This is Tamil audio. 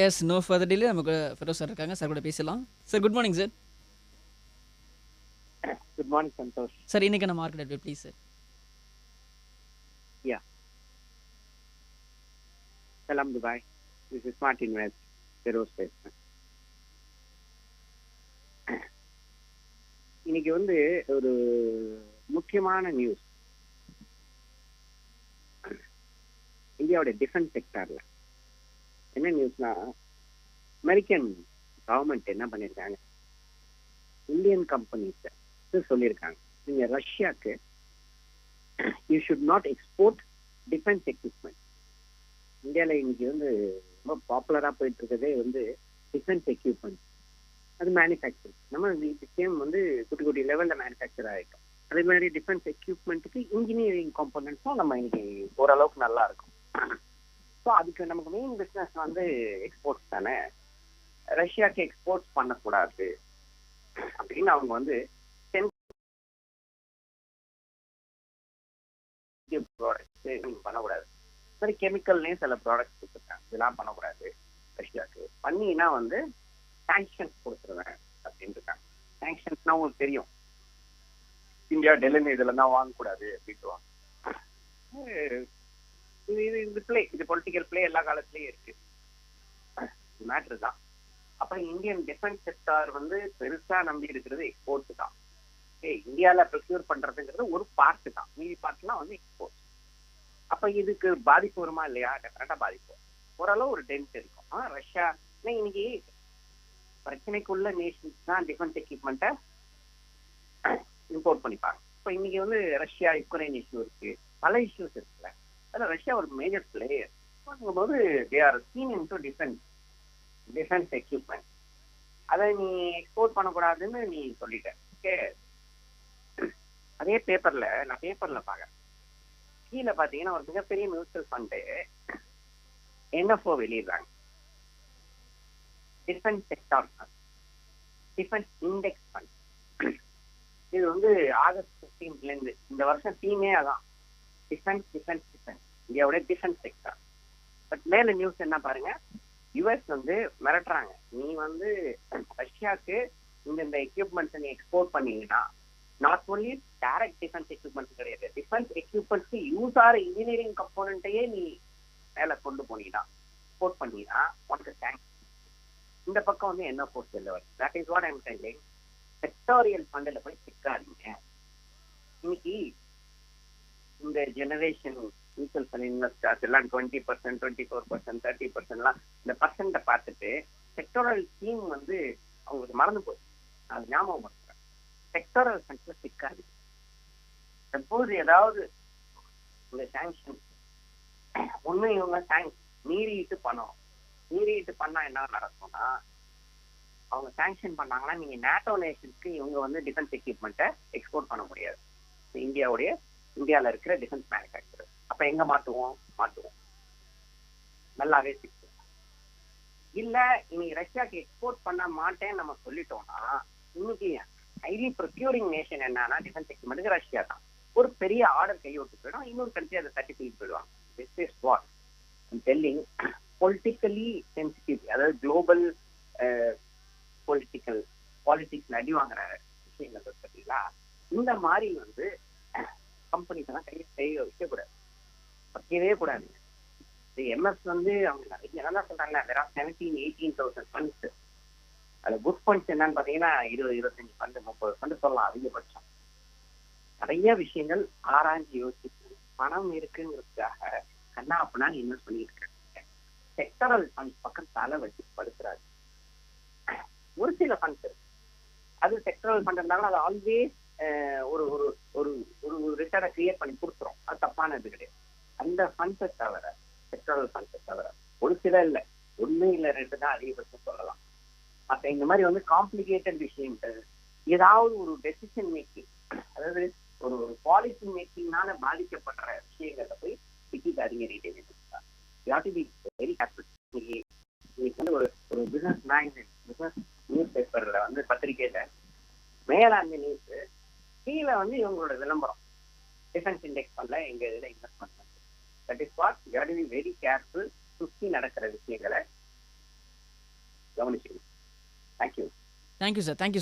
எஸ் நோ ஃபர்தர் டிலே நமக்கு ஃபெரோஸ் சார் இருக்காங்க. சார் கூட பேசலாம். Sir good morning sir good morning Santosh sir இன்னைக்கான மார்க்கெட் அப்டேட் ப்ளீஸ் சார் யா சலாம் Dubai this is smart invest Feroz பேசுறேன். இன்னைக்கு வந்து ஒரு முக்கியமான நியூஸ் இந்தியாவுடைய டிஃபென்ஸ் செக்டார்ல என்ன நியூஸ்னா அமெரிக்கன் கவர்மெண்ட் என்ன பண்ணியிருக்காங்க இந்தியன் கம்பெனிஸ் சொல்லியிருக்காங்க நீங்க ரஷ்யாக்கு you should not export defence equipment இந்தியாவில் இன்னைக்கு வந்து ரொம்ப பாப்புலராக போயிட்டு இருக்கிறதே வந்து டிஃபென்ஸ் எக்யூப்மெண்ட் அது மேனுஃபேக்சர் நம்ம சேம் வந்து குட்டி குட்டி லெவலில் மேனுஃபேக்சர் ஆகிட்டோம் அதே மாதிரி டிஃபென்ஸ் எக்யூப்மெண்ட்டுக்கு இன்ஜினியரிங் காம்பனன்ட்ஸும் நம்ம இன்னைக்கு ஓரளவுக்கு நல்லா இருக்கும். ஸோ அதுக்கு நமக்கு மெயின் பிஸ்னஸ் வந்து எக்ஸ்போர்ட்ஸ் தானே? ரஷ்யாக்கு எக்ஸ்போர்ட்ஸ் பண்ணக்கூடாது. அப்படின்னு அவங்க வந்து ப்ராடக்ட்ஸ் நீங்க பண்ணக்கூடாது. மாதிரி கெமிக்கல்லையும் சில ப்ராடக்ட்ஸ் கொடுத்துருக்காங்க. இதெல்லாம் பண்ணக்கூடாது ரஷ்யாவுக்கு பண்ணினா வந்து சாங்ஷன்ஸ் கொடுத்துருவேன் அப்படின்னு இருக்காங்க. சாங்ஷன்ஸ்னா உங்களுக்கு தெரியும். இந்தியா டெல்லி இதுல தான் வாங்கக்கூடாது அப்படின்ட்டு இது இது பிளே இது பொலிட்டிக்கல் பிளே எல்லா காலத்துலயும் இருக்கு. மேட்ரு தான். அப்ப இந்தியன் டிஃபென்ஸ் செக்டார் வந்து பெருசா நம்பி இருக்கிறது எக்ஸ்போர்ட் தான். இந்தியால ப்ரொக்யூர் பண்றதுங்கிறது ஒரு பார்ட் தான். மீதி பார்ட்லாம் வந்து எக்ஸ்போர்ட் அப்ப இதுக்கு பாதிப்பு வருமா இல்லையா? கரெக்டா பாதிப்பு. ஓரளவு ஒரு டென்ட் இருக்கும். ரஷ்யா இன்னைக்கு பிரச்சனைக்குள்ள நேஷன்ஸ் தான் டிஃபென்ஸ் எக்யூப்மெண்ட்டை இம்போர்ட் பண்ணிப்பாங்க. இப்போ இன்னைக்கு வந்து ரஷ்யா யுக்ரைன் இஷ்யூ இருக்கு. பல இஷ்யூஸ் இருக்குல்ல. அதில் ரஷ்யா ஒரு மேஜர் பிளேயர் போது they are seen in to defence defence equipment அதை நீ எக்ஸ்போர்ட் பண்ணக்கூடாதுன்னு நீ சொல்லிட்ட. ஓகே அதே பேப்பர்ல நான் பேப்பர்ல பாக்குறேன் கீழே பாத்தீங்கன்னா ஒரு மிகப்பெரிய மியூச்சுவல் ஃபண்டு என்எஃப்ஓ வெளியிடுறாங்க. Defence sector defence index fund இது வந்து ஆகஸ்ட் ஃபிஃப்டீன்ல இருந்து இந்த வருஷம் தீமே அதான். டிஃபென்ஸ் டிஃபென்ஸ் டிஃபென்ஸ் இந்தியாவுடைய டிஃபென்ஸ் செக்டர் பட் மேல நியூஸ் என்ன பாருங்க? யுஎஸ் வந்து மிரட்டுறாங்க. நீ வந்து ரஷ்யாவுக்கு இந்த இந்த எக்யூப்மெண்ட்ஸ் நீ எக்ஸ்போர்ட் பண்ணீங்கன்னா not only direct defence equipments கிடையாது. டிஃபென்ஸ் எக்யூப்மெண்ட்ஸ்க்கு யூஸ் ஆகிற இன்ஜினியரிங் கம்போனண்ட்டையே நீ மேல கொண்டு போனீங்கன்னா எக்ஸ்போர்ட் பண்ணீங்கன்னா உனக்கு தேங்க்ஸ் இந்த பக்கம் வந்து என்ன போர்ஸ் செல்ல வருது that is what I'm telling sectoral ஃபண்டில் போய் சிக்காதீங்க. இன்னைக்கு இந்த ஜெனரேஷன் மியூச்சுவல் ஃபண்ட் இன்வெஸ்டர்ஸ் எல்லாம் twenty percent twenty four percent thirty பர்சன்ட்லாம் இந்த பர்சன்ட்டை பார்த்துட்டு செக்டோரல் டீம் வந்து அவங்களுக்கு மறந்து போச்சு. அது ஞாபகம் செக்டோரல் ஃபண்ட்ல சிக்காது. சப்போஸ் ஏதாவது இந்த சாங்ஷன் ஒண்ணு இவங்க சாங்ஷன் மீறிட்டு பணம். மீறிட்டு பண்ணா என்ன நடக்கும்னா அவங்க சாங்ஷன் பண்ணாங்கன்னா நீங்க நேட்டோ நேஷனுக்கு இவங்க வந்து டிஃபென்ஸ் எக்யூப்மெண்ட்டை எக்ஸ்போர்ட் பண்ண முடியாது. இந்தியாவுடைய இந்தியாவில் இருக்கிற டிஃபென்ஸ் மேனுஃபேக்சரர் அப்போ எங்க மாட்டுவோம் மாட்டுவோம் நல்லாவே சிக்கும் இல்ல இன்னைக்கு ரஷ்யாக்கு எக்ஸ்போர்ட் பண்ண மாட்டேன்னு நம்ம சொல்லிட்டோம்னா இன்னைக்கு ஹைலி ப்ரொக்யூரிங் நேஷன் என்னன்னா டிஃபென்ஸ் எக்யூப்மெண்ட்டுக்கு ரஷ்யா தான். ஒரு பெரிய ஆர்டர் கையோட்டு போயிடும். இன்னொரு கண்ட்ரி அதை தட்டி தூக்கி போயிடுவாங்க. This is what telling politically sensitive அதாவது குளோபல் பொலிட்டிக்கல் பாலிட்டிக்ஸ் அடி வாங்குற விஷயங்கள் பார்த்தீங்களா இந்த மாதிரி வந்து கம்பெனிஸ் எல்லாம் கையை கையில் வைக்கக்கூடாது வைக்கவே கூடாது. எம்எஸ் வந்து அவங்க நிறைய என்ன சொல்றாங்க. வெறும் செவன்டீன் எயிட்டீன் தௌசண்ட் ஃபண்ட்ஸ் அதுல குட் ஃபண்ட்ஸ் என்னன்னு பார்த்தீங்கன்னா இருபது இருபத்தஞ்சு ஃபண்டு முப்பது ஃபண்டு சொல்லலாம் அதிகபட்சம். நிறைய விஷயங்கள் ஆராய்ஞ்சு யோசிச்சு பணம் இருக்குங்கிறதுக்காக கண்ணா அப்படின்னா இன்வெஸ்ட் பண்ணிட்டு இருக்காங்க. செக்டரல் ஃபண்ட்ஸ் பக்கம் தலை வச்சு படுத்துறாரு ஒரு சில ஃபண்ட்ஸ் இருக்கு. அது செக்டரல் ஃபண்ட் இருந்தாலும் அது ஆல்வேஸ் ஒரு ஒரு ஒரு ஒரு ரிட்டர்னை கிரியேட் பண்ணி கொடுத்துரும். அது தப்பானது கிடையாது. அந்த ஃபண்ட்ஸை தவிர பெட்ரோல் ஃபண்ட்ஸை தவிர ஒரு சில இல்லை. ஒண்ணு இல்ல ரெண்டு தான் அதிகபட்சம் சொல்லலாம். மற்ற இந்த மாதிரி வந்து காம்ப்ளிகேட்டட் விஷயம் ஏதாவது ஒரு டெசிஷன் மேக்கிங் அதாவது ஒரு ஒரு பாலிசி மேக்கிங்னால பாதிக்கப்படுற விஷயங்கள்ல போய் சிக்கிக்காதீங்க ரீட்டைல் வெரி கேர்ஃபுல் இன்னைக்கு இன்னைக்கு வந்து ஒரு ஒரு பிசினஸ் மேக்சின் பிசினஸ் நியூஸ் பேப்பர்ல வந்து பத்திரிகையில மேலாண்மை நியூஸ் கீழே வந்து இவங்களோட விளம்பரம். டிஃபென்ஸ் இண்டெக்ஸ் பண்ணல எங்க இதுல investment that is what you be very careful சுற்றி நடக்கிற விஷயங்களை கவனிச்சுக்கணும். Thank you thank you sir thank you